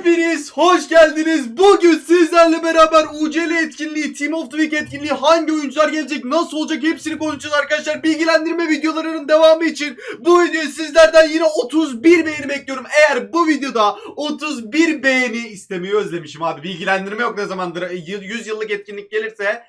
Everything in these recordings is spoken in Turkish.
Hepiniz hoş geldiniz. Bugün sizlerle beraber UCL etkinliği, Team of the Week etkinliği, hangi oyuncular gelecek, nasıl olacak hepsini konuşacağız arkadaşlar. Bilgilendirme videolarının devamı için bu videoyu sizlerden yine 31 beğeni bekliyorum. Eğer bu videoda 31 beğeni istemeyi özlemişim abi. Bilgilendirme yok ne zamandır. 100 yıllık etkinlik gelirse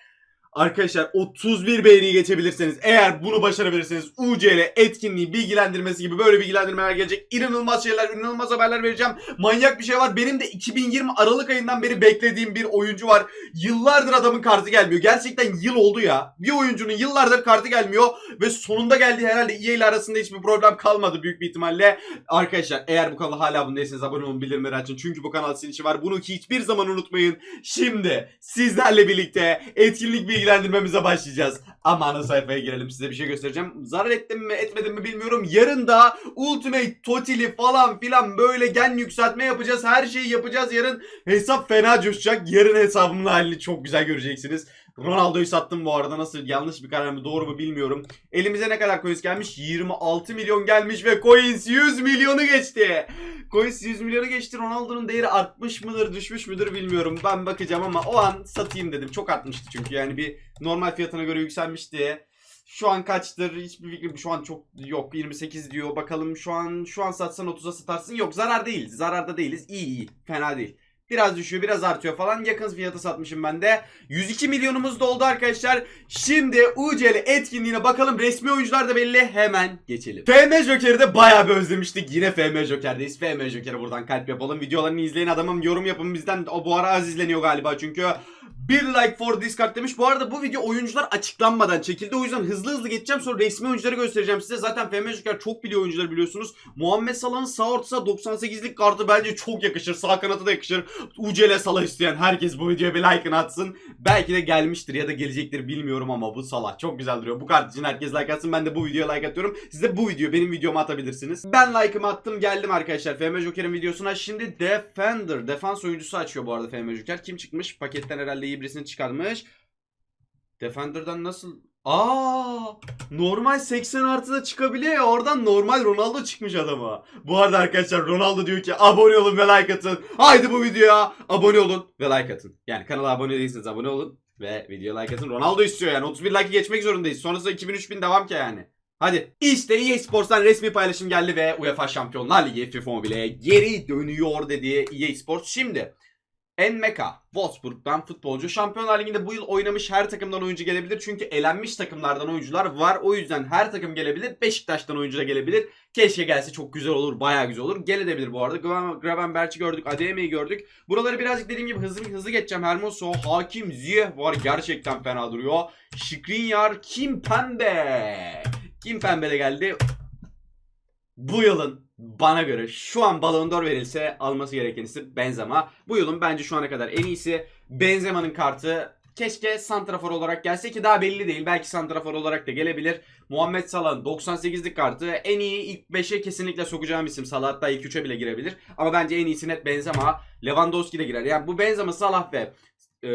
Arkadaşlar 31 beğeni geçebilirseniz eğer bunu başarabilirseniz UCL etkinliği bilgilendirmesi gibi böyle bilgilendirmeler gelecek. İnanılmaz şeyler, inanılmaz haberler vereceğim. Manyak bir şey var. Benim de 2020 Aralık ayından beri beklediğim bir oyuncu var. Yıllardır adamın kartı gelmiyor. Gerçekten yıl oldu ya. Bir oyuncunun yıllardır kartı gelmiyor ve sonunda geldi herhalde EA ile arasında hiçbir problem kalmadı büyük bir ihtimalle. Arkadaşlar eğer bu kanala hala abone değilseniz abone olun bildirimleri açın. Çünkü bu kanal sizin için var. Bunu hiçbir zaman unutmayın. Şimdi sizlerle birlikte etkinlik bilgilendirmemize başlayacağız. Ama ana sayfaya girelim size bir şey göstereceğim. Zarar ettim mi etmedim mi bilmiyorum. Yarın da Ultimate Totili falan filan böyle gen yükseltme yapacağız. Her şeyi yapacağız. Yarın hesap fena coşacak. Yarın hesabımın halini çok güzel göreceksiniz. Ronaldo'yu sattım bu arada. Nasıl yanlış bir karar mı doğru mu bilmiyorum. Elimize ne kadar coins gelmiş? 26 milyon gelmiş ve coins 100 milyonu geçti. Coins 100 milyonu geçti. Ronaldo'nun değeri artmış mıdır düşmüş müdür bilmiyorum. Ben bakacağım ama o an satayım dedim. Çok artmıştı çünkü yani bir normal fiyatına göre yükselmişti. Şu an kaçtır? Hiçbir fikrim şu an çok yok. 28 diyor. Bakalım şu an şu an satsan 30'a satarsın. Yok zarar değil. Zararda değiliz. İyi iyi. Fena değil. Biraz düşüyor, biraz artıyor falan. Yakın fiyatı satmışım ben de. 102 milyonumuz doldu arkadaşlar. Şimdi UCL etkinliğine bakalım. Resmi oyuncular da belli. Hemen geçelim. FM Joker'i de bayağı bir özlemiştik. Yine FM Joker'deyiz. FM Joker'e buradan kalp yapalım. Videolarını izleyin adamım. Yorum yapın bizden. O bu ara az izleniyor galiba çünkü. Bir like for Discord demiş. Bu arada bu video oyuncular açıklanmadan çekildi. O yüzden hızlı hızlı geçeceğim. Sonra resmi oyuncuları göstereceğim size. Zaten FM Joker çok biliyor oyuncuları biliyorsunuz. Muhammed Salah'ın sağ ortası 98'lik kartı bence çok yakışır. Sağ kanatı da yakışır. UCL Salah isteyen herkes bu videoya bir like'ını atsın. Belki de gelmiştir ya da gelecektir bilmiyorum ama bu Salah çok güzel duruyor. Bu kart için herkes like atsın. Ben de bu videoya like atıyorum. Siz de bu video benim videoma atabilirsiniz. Ben like'ımı attım geldim arkadaşlar. FM Joker'in videosuna. Şimdi Defender. Defans oyuncusu açıyor bu arada FM Joker. Kim çıkmış? Paketten herhalde iyi birisini çıkarmış. Defender'dan nasıl... Aa, normal 80 artıda çıkabiliyor ya oradan normal Ronaldo çıkmış adama. Bu arada arkadaşlar Ronaldo diyor ki abone olun ve like atın. Haydi bu videoya abone olun ve like atın. Yani kanala abone değilseniz abone olun ve video like atın. Ronaldo istiyor yani 31 like'ı geçmek zorundayız. Sonrasında 2000-3000 devam ki yani. Hadi. İşte EA Sports'tan resmi paylaşım geldi ve UEFA Şampiyonlar Ligi FIFA Mobile'ye geri dönüyor dedi EA Sports. Şimdi Enmeka, Wolfsburg'dan futbolcu. Şampiyonlar Ligi'nde bu yıl oynamış her takımdan oyuncu gelebilir. Çünkü elenmiş takımlardan oyuncular var. O yüzden her takım gelebilir. Beşiktaş'tan oyuncu da gelebilir. Keşke gelse çok güzel olur. Bayağı güzel olur. Gelebilir bu arada. Graven- Gravenberch'i gördük. Adem'i gördük. Buraları birazcık dediğim gibi hızlı hızlı geçeceğim. Hermoso, Hakim, Ziyeh var. Gerçekten fena duruyor. Skriniar, Kimpembe. Kimpembe de geldi. Bu yılın bana göre şu an Ballon d'Or verilse alması gereken isim Benzema. Bu yılın bence şu ana kadar en iyisi Benzema'nın kartı keşke santrafor olarak gelse ki daha belli değil. Belki santrafor olarak da gelebilir. Muhammed Salah'ın 98'lik kartı en iyi ilk 5'e kesinlikle sokacağım isim. Salah hatta ilk 3'e bile girebilir. Ama bence en iyisi net Benzema. Lewandowski de girer. Yani bu Benzema, Salah ve e,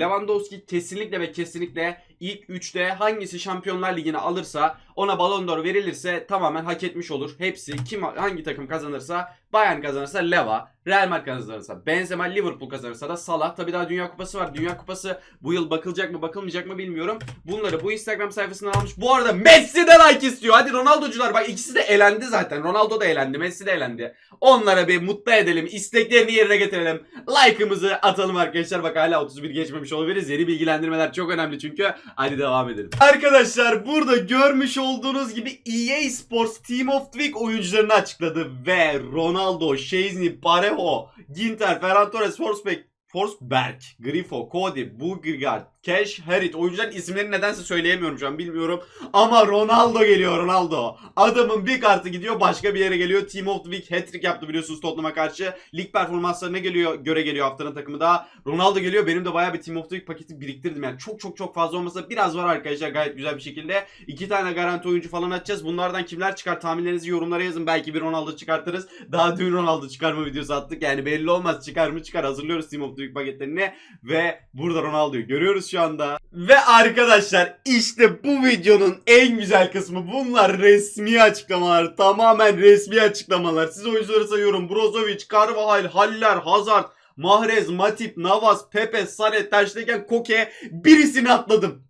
Lewandowski kesinlikle ve kesinlikle ilk 3'te hangisi Şampiyonlar Ligi'ni alırsa ona Ballon d'Or verilirse tamamen hak etmiş olur. Hepsi kim hangi takım kazanırsa Bayern kazanırsa Leva, Real Madrid kazanırsa Benzema, Liverpool kazanırsa da Salah. Tabii daha Dünya Kupası var. Dünya Kupası bu yıl bakılacak mı bakılmayacak mı bilmiyorum. Bunları bu Instagram sayfasından almış. Bu arada Messi de like istiyor. Hadi Ronaldo'cular bak ikisi de elendi zaten. Ronaldo da elendi, Messi de elendi. Onlara bir mutlu edelim. isteklerini yerine getirelim. Like'ımızı atalım arkadaşlar. Bak hala 31 geçmemiş olabiliriz. Yeni bilgilendirmeler çok önemli çünkü. Hadi devam edelim. Arkadaşlar burada görmüş olduğunuz gibi EA Sports Team of the Week oyuncularını açıkladı ve Ronaldo, Szczesny, Parejo, Ginter, Ferran Torres, Forsberg, Forsberg, Grifo, Cody, Bugard, Cash, Harit oyuncuların isimlerini nedense söyleyemiyorum şu an bilmiyorum. Ama Ronaldo geliyor Ronaldo. Adamın bir kartı gidiyor başka bir yere geliyor. Team of the Week hat-trick yaptı biliyorsunuz Tottenham'a karşı. Lig performanslarına geliyor göre geliyor haftanın takımı da. Ronaldo geliyor. Benim de bayağı bir Team of the Week paketi biriktirdim. Yani çok çok çok fazla olmasa biraz var arkadaşlar gayet güzel bir şekilde. İki tane garanti oyuncu falan açacağız. Bunlardan kimler çıkar tahminlerinizi yorumlara yazın. Belki bir Ronaldo çıkartırız. Daha dün Ronaldo çıkarma videosu attık. Yani belli olmaz çıkar mı çıkar. Hazırlıyoruz Team of the Week paketlerini ve burada Ronaldo'yu görüyoruz şu anda. Ve arkadaşlar işte bu videonun en güzel kısmı bunlar resmi açıklamalar. Tamamen resmi açıklamalar. Siz oyuncuları sayıyorum. Brozovic, Carvajal, Haller, Hazard, Mahrez, Matip, Navas, Pepe, Sane, Ter Stegen, Koke birisini atladım.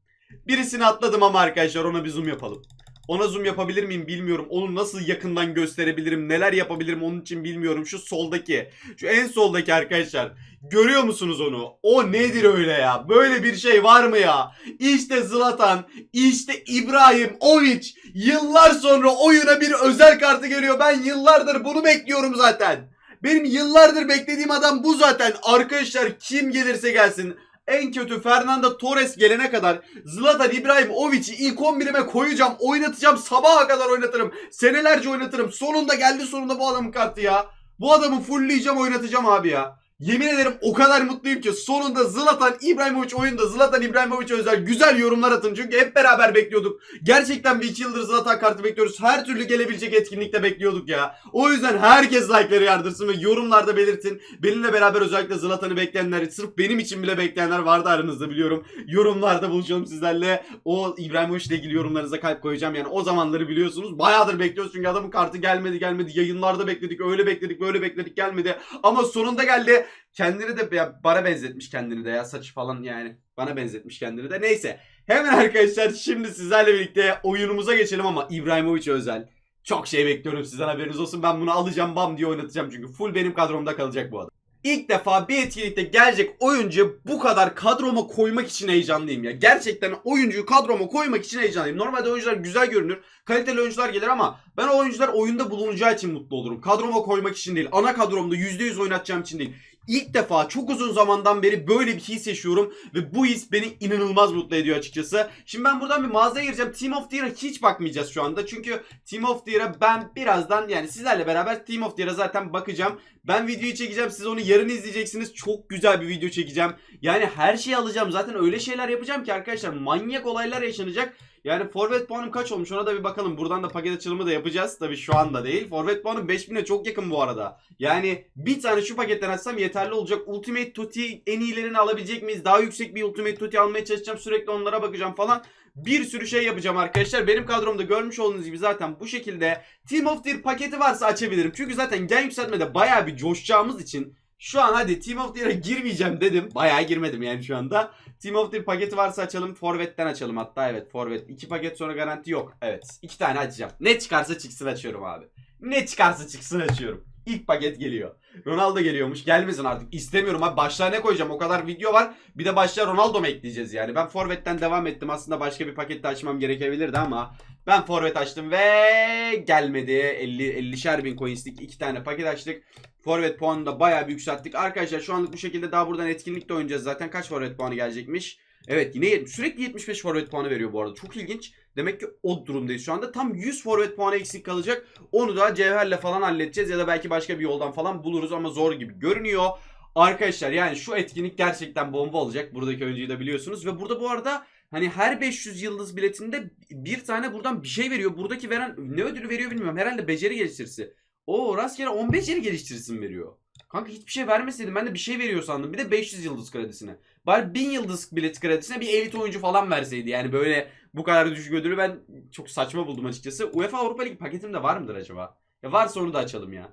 Birisini atladım ama arkadaşlar ona bir zoom yapalım. Ona zoom yapabilir miyim bilmiyorum. Onu nasıl yakından gösterebilirim, neler yapabilirim onun için bilmiyorum. Şu soldaki, şu en soldaki arkadaşlar. Görüyor musunuz onu? O nedir öyle ya? Böyle bir şey var mı ya? İşte Zlatan, işte İbrahim, Ovic. Yıllar sonra oyuna bir özel kartı geliyor. Ben yıllardır bunu bekliyorum zaten. Benim yıllardır beklediğim adam bu zaten. Arkadaşlar kim gelirse gelsin. En kötü Fernando Torres gelene kadar Zlatan İbrahimovic'i ilk 11'ime koyacağım. Oynatacağım. Sabaha kadar oynatırım. Senelerce oynatırım. Sonunda geldi sonunda bu adamın kartı ya. Bu adamı fullleyeceğim oynatacağım abi ya. Yemin ederim o kadar mutluyum ki sonunda Zlatan İbrahimovic oyunda Zlatan İbrahimovic özel güzel yorumlar atın. Çünkü hep beraber bekliyorduk. Gerçekten bir iki yıldır Zlatan kartı bekliyoruz. Her türlü gelebilecek etkinlikte bekliyorduk ya. O yüzden herkes like'ları yardırsın ve yorumlarda belirtin. Benimle beraber özellikle Zlatan'ı bekleyenler, sırf benim için bile bekleyenler vardı aranızda biliyorum. Yorumlarda buluşalım sizlerle. O İbrahimovic ile ilgili yorumlarınıza kalp koyacağım. Yani o zamanları biliyorsunuz. Bayağıdır bekliyoruz çünkü adamın kartı gelmedi gelmedi. Yayınlarda bekledik, öyle bekledik, böyle bekledik gelmedi. Ama sonunda geldi. Kendini de ya bana benzetmiş kendini de ya saçı falan yani. Bana benzetmiş kendini de. Neyse. Hemen arkadaşlar şimdi sizlerle birlikte oyunumuza geçelim ama İbrahimovic özel. Çok şey bekliyorum sizden haberiniz olsun. Ben bunu alacağım bam diye oynatacağım çünkü full benim kadromda kalacak bu adam. İlk defa bir etkinlikte gelecek oyuncu bu kadar kadroma koymak için heyecanlıyım ya. Gerçekten oyuncuyu kadroma koymak için heyecanlıyım. Normalde oyuncular güzel görünür. Kaliteli oyuncular gelir ama ben o oyuncular oyunda bulunacağı için mutlu olurum. Kadroma koymak için değil. Ana kadromda %100 oynatacağım için değil. İlk defa çok uzun zamandan beri böyle bir his yaşıyorum ve bu his beni inanılmaz mutlu ediyor açıkçası. Şimdi ben buradan bir mağazaya gireceğim. Team of the Year'a hiç bakmayacağız şu anda. Çünkü Team of the Year'a ben birazdan yani sizlerle beraber Team of the Year'a zaten bakacağım. Ben videoyu çekeceğim. Siz onu yarın izleyeceksiniz. Çok güzel bir video çekeceğim. Yani her şeyi alacağım. Zaten öyle şeyler yapacağım ki arkadaşlar manyak olaylar yaşanacak. Yani forvet puanım kaç olmuş ona da bir bakalım. Buradan da paket açılımı da yapacağız. Tabii şu anda değil. Forvet puanım 5000'e çok yakın bu arada. Yani bir tane şu paketten açsam yeterli olacak. Ultimate Tutti en iyilerini alabilecek miyiz? Daha yüksek bir Ultimate Tutti almaya çalışacağım. Sürekli onlara bakacağım falan. Bir sürü şey yapacağım arkadaşlar. Benim kadromda görmüş olduğunuz gibi zaten bu şekilde Team of the Year paketi varsa açabilirim. Çünkü zaten gen yükseltmede bayağı bir coşacağımız için şu an hadi Team of the Year'a girmeyeceğim dedim. Bayağı girmedim yani şu anda. Team of the Year paketi varsa açalım. Forvet'ten açalım hatta evet Forvet. İki paket sonra garanti yok. Evet iki tane açacağım. Ne çıkarsa çıksın açıyorum abi. Ne çıkarsa çıksın açıyorum. İlk paket geliyor. Ronaldo geliyormuş. Gelmesin artık. İstemiyorum abi. Başlığa ne koyacağım? O kadar video var. Bir de başlığa Ronaldo mu ekleyeceğiz yani? Ben Forvet'ten devam ettim. Aslında başka bir paket de açmam gerekebilirdi ama ben Forvet açtım ve gelmedi. 50 50'şer bin coinslik iki tane paket açtık. Forvet puanını da bayağı bir yükselttik. Arkadaşlar şu anlık bu şekilde daha buradan etkinlikte oynayacağız zaten. Kaç forvet puanı gelecekmiş? Evet yine 70, sürekli 75 forvet puanı veriyor bu arada. Çok ilginç. Demek ki o durumdayız şu anda. Tam 100 forvet puanı eksik kalacak. Onu da cevherle falan halledeceğiz ya da belki başka bir yoldan falan buluruz ama zor gibi görünüyor. Arkadaşlar yani şu etkinlik gerçekten bomba olacak. Buradaki oyuncuyu da biliyorsunuz ve burada bu arada Hani her 500 yıldız biletinde bir tane buradan bir şey veriyor. Buradaki veren ne ödülü veriyor bilmiyorum. Herhalde beceri geliştirisi. O rastgele 10 beceri geliştirsin veriyor. Kanka hiçbir şey vermeseydim ben de bir şey veriyor sandım. Bir de 500 yıldız kredisine. Bari 1000 yıldız bilet kredisine bir elit oyuncu falan verseydi. Yani böyle bu kadar düşük ödülü ben çok saçma buldum açıkçası. UEFA Avrupa Ligi paketim de var mıdır acaba? Ya varsa onu da açalım ya.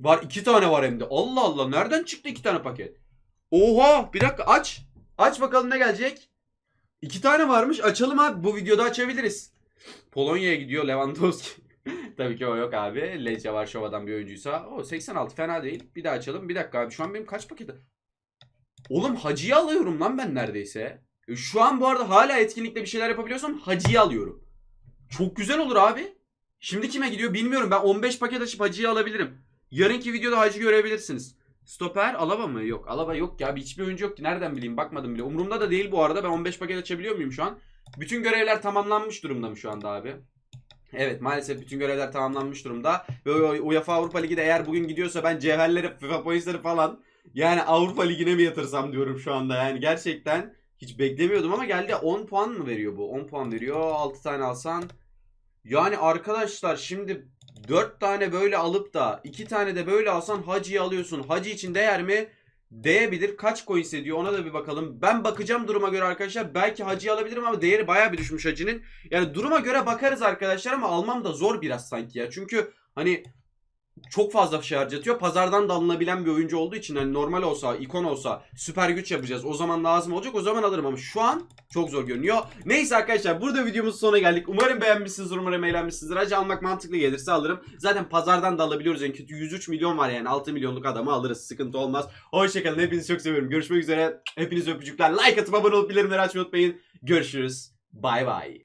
Var iki tane var hem de. Allah Allah nereden çıktı iki tane paket? Oha bir dakika aç. Aç bakalım ne gelecek. İki tane varmış açalım abi bu videoda açabiliriz. Polonya'ya gidiyor Lewandowski. Tabii ki o yok abi. Lece Varşova'dan bir oyuncuysa. O 86 fena değil. Bir daha açalım. Bir dakika abi şu an benim kaç paketi? Oğlum hacıya alıyorum lan ben neredeyse. E, Şu an bu arada hala etkinlikte bir şeyler yapabiliyorsam hacıya alıyorum. Çok güzel olur abi. Şimdi kime gidiyor bilmiyorum. Ben 15 paket açıp hacıya alabilirim. Yarınki videoda hacı görebilirsiniz. Stoper Alaba mı? Yok. Alaba yok ya. Hiçbir oyuncu yok ki. Nereden bileyim? Bakmadım bile. Umurumda da değil bu arada. Ben 15 paket açabiliyor muyum şu an? Bütün görevler tamamlanmış durumda mı şu anda abi? Evet maalesef bütün görevler tamamlanmış durumda. Ve UEFA Avrupa Ligi'de eğer bugün gidiyorsa ben cevherleri, FIFA pointsleri falan yani Avrupa Ligi'ne mi yatırsam diyorum şu anda. Yani gerçekten hiç beklemiyordum ama geldi 10 puan mı veriyor bu? 10 puan veriyor. 6 tane alsan. Yani arkadaşlar şimdi 4 tane böyle alıp da 2 tane de böyle alsan Hacı'yı alıyorsun. Hacı için değer mi? Değebilir. Kaç coins ediyor ona da bir bakalım. Ben bakacağım duruma göre arkadaşlar. Belki hacı alabilirim ama değeri bayağı bir düşmüş hacının. Yani duruma göre bakarız arkadaşlar ama almam da zor biraz sanki ya. Çünkü hani çok fazla şey harcatıyor. Pazardan da alınabilen bir oyuncu olduğu için hani normal olsa, ikon olsa süper güç yapacağız. O zaman lazım olacak. O zaman alırım ama şu an çok zor görünüyor. Neyse arkadaşlar burada videomuzun sonuna geldik. Umarım beğenmişsinizdir, umarım eğlenmişsinizdir. Hacı almak mantıklı gelirse alırım. Zaten pazardan da alabiliyoruz. En kötü 103 milyon var yani. 6 milyonluk adamı alırız. Sıkıntı olmaz. Hoşçakalın. Hepinizi çok seviyorum. Görüşmek üzere. Hepiniz öpücükler. Like atıp abone olup bildirimleri açmayı unutmayın. Görüşürüz. Bay bay.